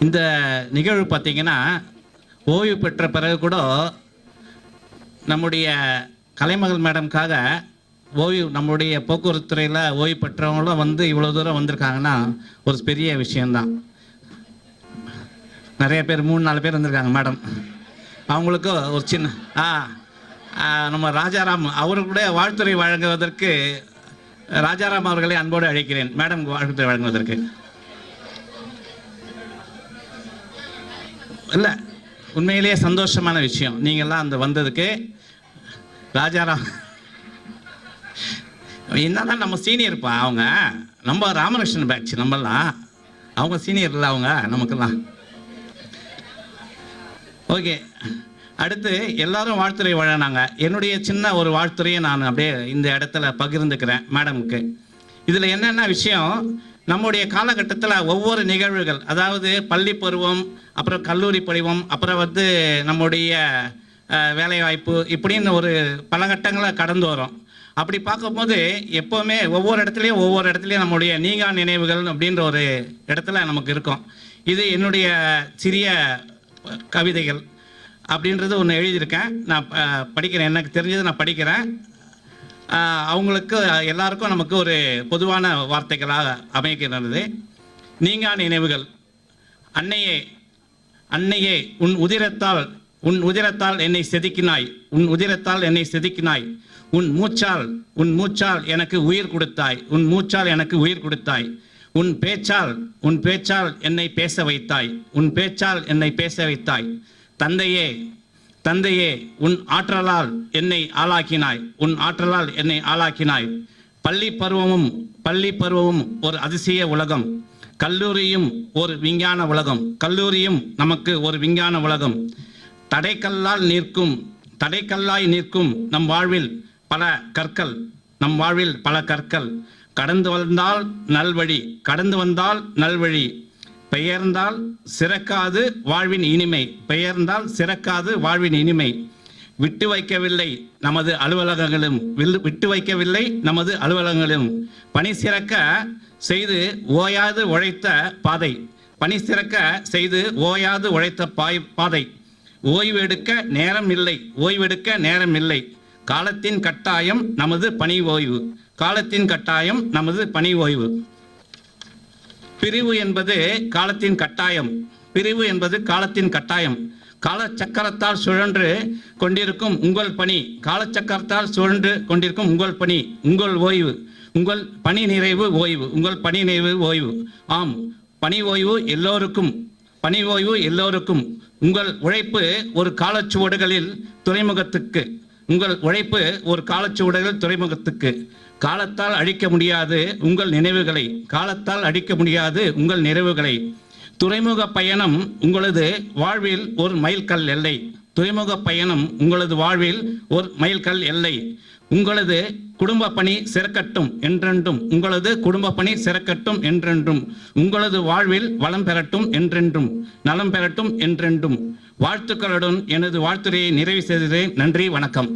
இந்த நிகழ்வு பார்த்தீங்கன்னா ஓய்வு பெற்ற பிறகு கூட நம்முடைய கலைமகள் மேடம்காக ஓய்வு நம்முடைய போக்குவரத்து துறையில் ஓய்வு பெற்றவங்களும் வந்து இவ்வளோ தூரம் வந்திருக்காங்கன்னா ஒரு பெரிய விஷயந்தான் நிறைய பேர் மூணு நாலு பேர் வந்திருக்காங்க மேடம். அவங்களுக்கு ஒரு சின்ன ஆ ஆ, நம்ம ராஜாராம் அவர்களுடைய வாழ்த்துறை வழங்குவதற்கு ராஜாராம் அவர்களை அன்போடு அழைக்கிறேன். மேடம் வாழ்த்துறை வழங்குவதற்கு. இல்லை உண்மையிலேயே சந்தோஷமான விஷயம். நீங்கள்லாம் அந்த வந்ததுக்கு ராஜாராம் என்னதான் நம்ம சீனியர்ப்பா அவங்க நம்ம ராமகிருஷ்ணன் பேட்ச் நம்மலாம் அவங்க சீனியர் இல்லை அவங்க நமக்கெல்லாம். ஓகே அடுத்து எல்லாரும் வாழ்த்துறை வழங்கினாங்க. என்னுடைய சின்ன ஒரு வாழ்த்துறையை நான் அப்படியே இந்த இடத்துல பகிர்ந்துக்கிறேன் மேடமுக்கு. இதில் என்னென்ன விஷயம் நம்முடைய காலகட்டத்தில் ஒவ்வொரு நிகழ்வுகள் அதாவது பள்ளி பருவம் அப்புறம் கல்லூரி பருவம் அப்புறம் வந்து நம்முடைய வேலைவாய்ப்பு இப்படின்னு ஒரு பல கட்டங்களை கடந்து வரும் அப்படி பார்க்கும்போது எப்போவுமே ஒவ்வொரு இடத்துலையும் ஒவ்வொரு இடத்துலையும் நம்முடைய நீங்கா நினைவுகள் அப்படின்ற ஒரு இடத்துல நமக்கு இருக்கும். இது என்னுடைய சிறிய கவிதைகள் அப்படின்றது ஒன்று எழுதியிருக்கேன். நான் படிக்கிறேன். எனக்கு தெரிஞ்சது நான் படிக்கிறேன். அவங்களுக்கு எல்லாருக்கும் நமக்கு ஒரு பொதுவான வார்த்தைகளாக அமைக்கிறது நீங்கா நினைவுகள். அன்னையே அன்னையே உன் உதிரத்தால் உன் உதிரத்தால் என்னை செதுக்கினாய். உன் உதிரத்தால் என்னை செதுக்கினாய். உன் மூச்சால் உன் மூச்சால் எனக்கு உயிர் கொடுத்தாய். உன் மூச்சால் எனக்கு உயிர் கொடுத்தாய். உன் பேச்சால் உன் பேச்சால் என்னை பேச வைத்தாய். உன் பேச்சால் என்னை பேச வைத்தாய். தந்தையே தந்தையே உன் ஆற்றலால் என்னை ஆளாக்கினாய். உன் ஆற்றலால் என்னை ஆளாக்கினாய். பள்ளி பருவமும் பள்ளி பருவமும் ஒரு அதிசய உலகம். கல்லூரியும் ஒரு விஞ்ஞான உலகம். கல்லூரியும் நமக்கு ஒரு விஞ்ஞான உலகம். தடைக்கல்லால் நிற்கும் தடைக்கல்லாய் நிற்கும் நம் வாழ்வில் பல கற்கள். நம் வாழ்வில் பல கற்கள். கடந்து வந்தால் நல்வழி கடந்து வந்தால் நல்வழி. பெயர்ந்தால் சிறக்காது வாழ்வின் இனிமை. பெயர்ந்தால் சிறக்காது வாழ்வின் இனிமை. விட்டு வைக்கவில்லை நமது அலுவலகங்களும். விட்டு வைக்கவில்லை நமது அலுவலகங்களும். பணி சிறக்க செய்து ஓயாது உழைத்த பாதை. பணி சிறக்க செய்து ஓயாது உழைத்த பாய் பாதை. ஓய்வெடுக்க நேரம் இல்லை. ஓய்வெடுக்க நேரம் இல்லை. காலத்தின் கட்டாயம் நமது பணி ஓய்வு. காலத்தின் கட்டாயம் நமது பணி ஓய்வு. பிரிவு என்பது காலத்தின் கட்டாயம். பிரிவு என்பது காலத்தின் கட்டாயம். காலச்சக்கரத்தால் சுழன்று கொண்டிருக்கும் உங்கள் பணி. காலச்சக்கரத்தால் சுழன்று கொண்டிருக்கும் உங்கள் பணி. உங்கள் ஓய்வு. உங்கள் பணி நிறைவு ஓய்வு. உங்கள் பணி நிறைவு ஓய்வு. ஆம். பணி ஓய்வு எல்லோருக்கும். பணி ஓய்வு எல்லோருக்கும். உங்கள் உழைப்பு ஒரு காலச்சுவடுகளில் துறைமுகத்துக்கு. உங்கள் உழைப்பு ஒரு காலச்சுவடுகளில் துறைமுகத்துக்கு. காலத்தால் அழிக்க முடியாது உங்கள் நினைவுகளை. காலத்தால் அழிக்க முடியாது உங்கள் நினைவுகளை. துறைமுக பயணம் உங்களது வாழ்வில் ஒரு மைல்கல் எல்லை. துறைமுக பயணம் உங்களது வாழ்வில் ஒரு மைல்கல் எல்லை. உங்களது குடும்ப பணி சிறக்கட்டும் என்றென்றும். உங்களது குடும்ப பணி சிறக்கட்டும் என்றென்றும். உங்களது வாழ்வில் வளம் பெறட்டும் என்றென்றும். நலம் பெறட்டும் என்றென்றும். வாழ்த்துக்களுடன் எனது வாழ்த்துறையை நிறைவு செய்ததே நன்றி வணக்கம்.